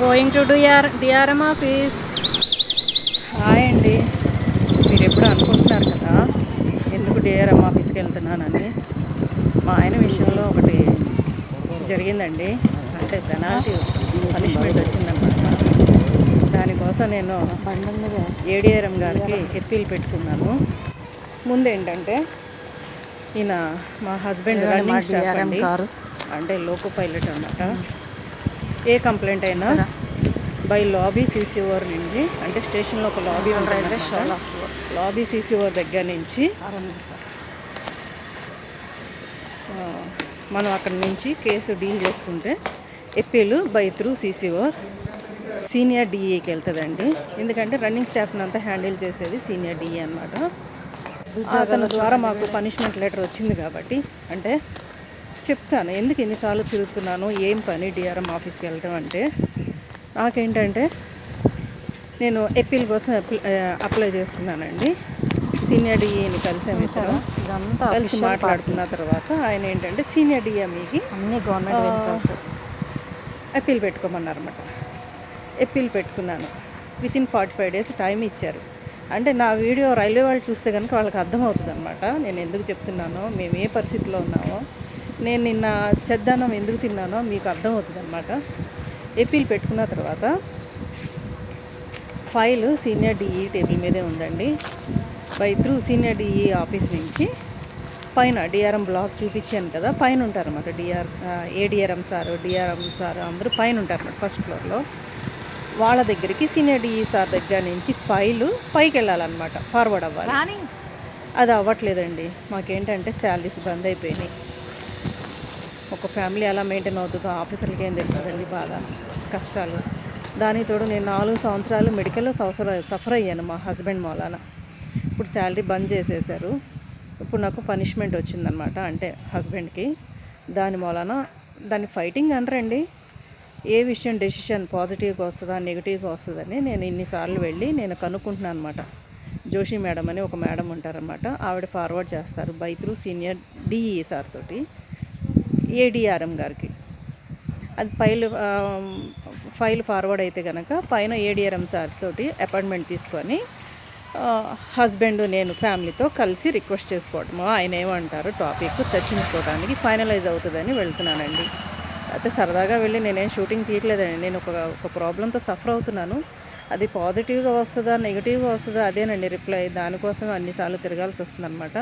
Going to DR DRM office hi అండి. మీరు ఎప్పుడు అనుకుంటున్నారు కదా? ఎందుకు డిఆర్ఎం ఆఫీస్కి వెళ్తున్నానని? మా ఆయన విషయంలో ఒకటి జరిగిందండి. అంటే పెనాల్టీ పనిష్మెంట్ వచ్చిందన్నమాట. దానికోసం నేను ఏడిఆర్ఎం గారికి ఎప్పీల్ పెట్టుకున్నాను. ముందు ఏంటంటే ఈయన మా హస్బెండ్ రన్నింగ్ స్టాఫ్ అండి. కారు. అంటే లోకో పైలట్ అన్నమాట. ఏ కంప్లైంట్ అయినా బై లాబీ సీసీఓవర్ నుండి అంటే స్టేషన్లో ఒక లాబీ ఉంటుంది లాబీ సీసీఓవర్ దగ్గర నుంచి మనం అక్కడి నుంచి కేసు డీల్ చేసుకుంటే appeal by through CCOR senior డిఈకి వెళ్తుందండి. ఎందుకంటే రన్నింగ్ స్టాఫ్ని అంతా హ్యాండిల్ చేసేది సీనియర్ డిఈ అనమాట అతని ద్వారా మాకు పనిష్మెంట్ లెటర్ వచ్చింది కాబట్టి అంటే చెప్తాను. ఎందుకు ఎన్నిసార్లు తిరుగుతున్నాను? ఏం పని డిఆర్ఎం ఆఫీస్కి వెళ్ళటం అంటే? నాకేంటంటే నేను ఎప్పీల్ కోసం అప్లై అప్లై చేసుకున్నానండి. సీనియర్ డిఈని కలిసాము ఇదంతా కలిసి మాట్లాడుకున్న తర్వాత ఆయన ఏంటంటే సీనియర్ డిఎంఈకి అన్ని గవర్నమెంట్ అప్పీల్ పెట్టుకోమన్నారన్నమాట. అప్పీల్ పెట్టుకున్నాను. Within forty five days time ఇచ్చారు. అంటే నా వీడియో రైల్వే వాళ్ళు చూస్తే కనుక వాళ్ళకి అర్థమవుతుంది అనమాట నేను ఎందుకు చెప్తున్నానో మేము ఏ పరిస్థితిలో ఉన్నామో. నేను నిన్న చెద్దన్నం ఎందుకు తిన్నానో మీకు అర్థమవుతుంది అనమాట ఎప్పీల్ పెట్టుకున్న తర్వాత ఫైల్ సీనియర్ డిఈ టేబుల్ మీదే ఉందండి. By through senior DE office నుంచి పైన డిఆర్ఎం బ్లాక్ చూపించాను కదా పైన ఉంటారన్నమాట DR ADRM sir DRM sir అందరూ పైన ఉంటారన్నమాట ఫస్ట్ ఫ్లోర్లో. వాళ్ళ దగ్గరికి సీనియర్ డిఈ సార్ దగ్గర నుంచి ఫైలు పైకి వెళ్ళాలన్నమాట ఫార్వర్డ్ అవ్వాలి. అది అవ్వట్లేదండి. మాకేంటంటే శాలరీస్ బంద్ అయిపోయినాయి. ఒక ఫ్యామిలీ ఎలా మెయింటైన్ అవుతుందో ఆఫీసర్లకి ఏం తెలుస్తుందండి బాధ కష్టాలు. దానికి తోడు నేను నాలుగు సంవత్సరాలు మెడికల్లో సఫర్ సఫర్ అయ్యాను మా హస్బెండ్ మూలాన. ఇప్పుడు శాలరీ బంద్ చేసేసారు ఇప్పుడు నాకు పనిష్మెంట్ వచ్చిందనమాట అంటే హస్బెండ్కి. దాని మూలాన దాన్ని ఫైటింగ్ అనరండి. ఏ విషయం డెసిషన్ పాజిటివ్గా వస్తుందా నెగిటివ్గా వస్తుందని నేను ఇన్నిసార్లు వెళ్ళి నేను కనుక్కుంటున్నాను అనమాట జోషి మేడం అని ఒక మేడం ఉంటారనమాట. ఆవిడ ఫార్వర్డ్ చేస్తారు by through senior DE sir తోటి. ఏడిఆర్ఎం గారికి. అది ఫైల్ ఫైల్ ఫార్వర్డ్ అయితే కనుక పైన ఏడిఆర్ఎం సార్ తోటి అపాయింట్మెంట్ తీసుకొని హస్బెండ్ నేను ఫ్యామిలీతో కలిసి రిక్వెస్ట్ చేసుకోవడము ఆయన ఏమంటారు టాపిక్ చర్చించుకోవడానికి ఫైనలైజ్ అవుతుందని వెళ్తున్నానండి. అయితే సరదాగా వెళ్ళి నేనేం షూటింగ్ తీయట్లేదండి. నేను ఒక ఒక ప్రాబ్లంతో సఫర్ అవుతున్నాను. అది పాజిటివ్గా వస్తుందా నెగిటివ్గా వస్తుందా అదేనండి రిప్లై. దానికోసం అన్నిసార్లు తిరగాల్సి వస్తుందన్నమాట.